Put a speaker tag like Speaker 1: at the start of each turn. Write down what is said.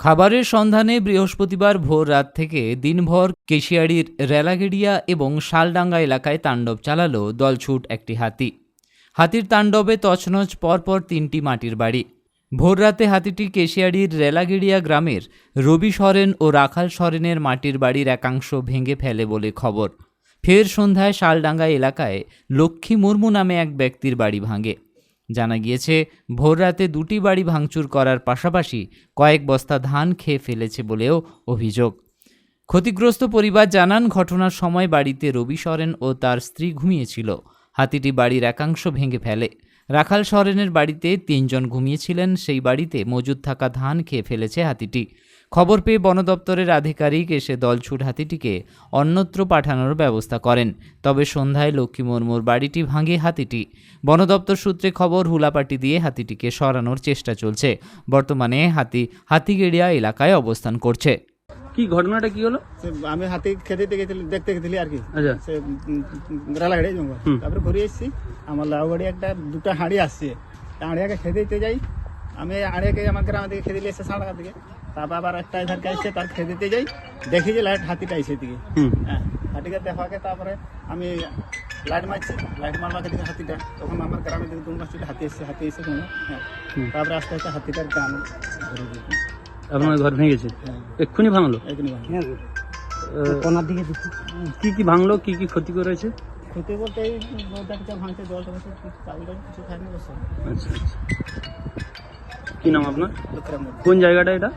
Speaker 1: খাবারের সন্ধানে বৃহস্পতিবার ভোর রাত থেকে দিনভর কেশিয়াড়ির রেলাগেড়িয়া এবং শালডাঙ্গা এলাকায় তাণ্ডব চালালো দলছুট একটি হাতি। হাতির তাণ্ডবে তছনছ পরপর তিনটি মাটির বাড়ি। ভোররাতে হাতিটি কেশিয়াড়ির রেলাগেড়িয়া গ্রামের রবি সরেন ও রাখাল সরেনের মাটির বাড়ির একাংশ ভেঙে ফেলে বলে খবর। ফের সন্ধ্যায় শালডাঙ্গা এলাকায় লক্ষ্মী মুর্মু নামে এক ব্যক্তির বাড়ি ভাঙে। জানা গিয়েছে, ভোররাতে দুটি বাড়ি ভাঙচুর করার পাশাপাশি কয়েক বস্তা ধান খেয়ে ফেলেছে বলেও অভিযোগ। ক্ষতিগ্রস্ত পরিবার জানান, ঘটনার সময় বাড়িতে রবি সরেন ও তার স্ত্রী ঘুমিয়েছিল। হাতিটি বাড়ির একাংশ ভেঙে ফেলে। রাখাল সরেনের বাড়িতে তিনজন ঘুমিয়েছিলেন। সেই বাড়িতে মজুদ থাকা ধান খেয়ে ফেলেছে হাতিটি। খবর পেয়ে বন দপ্তরের আধিকারিক এসে দলছুট হাতিটিকে অন্যত্র পাঠানোর ব্যবস্থা করেন। তবে সন্ধ্যায় লক্ষ্মী মুর্মুর বাড়িটি ভাঙে হাতিটি। বন দপ্তর সূত্রে খবর, হুলাপাটি দিয়ে হাতিটিকে সরানোর চেষ্টা চলছে। বর্তমানে হাতি হাতিগেড়িয়া এলাকায় অবস্থান করছে।
Speaker 2: কি ঘটনাটা কি হলো
Speaker 3: সে আমি হাতি খেতে দিতে গেছিলি দেখতে গেছিলি আর কি
Speaker 2: আচ্ছা
Speaker 3: সে রালাগাড়ি জঙ্গল
Speaker 2: হুম।
Speaker 3: তারপরে ঘুরে এসেছি আমার লাউ গাড়ি একটা দুটো হাঁড়ি আসছে তা হাঁড়িয়াকে খেতে দিতে যাই আমি হাঁড়িয়াকে আমার গ্রামে দিকে খেতে এসে সাড়া দিকে তারপর আবার একটা এধারকে আসছে তার খেতে দিতে যাই দেখি যে লাইট হাতিটা এসে দিকে
Speaker 2: হুম
Speaker 3: হ্যাঁ হাতিকে দেখাকে তারপরে আমি লাইট মারছি লাইট মারলাকে দিকে হাতিটা তখন আমার গ্রামের দিকে দু মাস হাতি এসছে হাতি এসে শুনে হ্যাঁ
Speaker 2: হুম।
Speaker 3: তারপরে আস্তে আস্তে হাতিটার গান ধরে দিয়েছি
Speaker 2: আপনার ঘর ভেঙেছে
Speaker 3: হ্যাঁ
Speaker 2: এক্ষুনি ভাঙলো?
Speaker 3: কোনার দিকে
Speaker 2: কি কি ভাঙলো? কি কি ক্ষতি করেছে
Speaker 3: ক্ষতি বলতে এই ভাঙছে জল টল চাউল কিছু খায়নি বসে
Speaker 2: আচ্ছা আচ্ছা। কি নাম আপনার? কোন জায়গাটা এটা?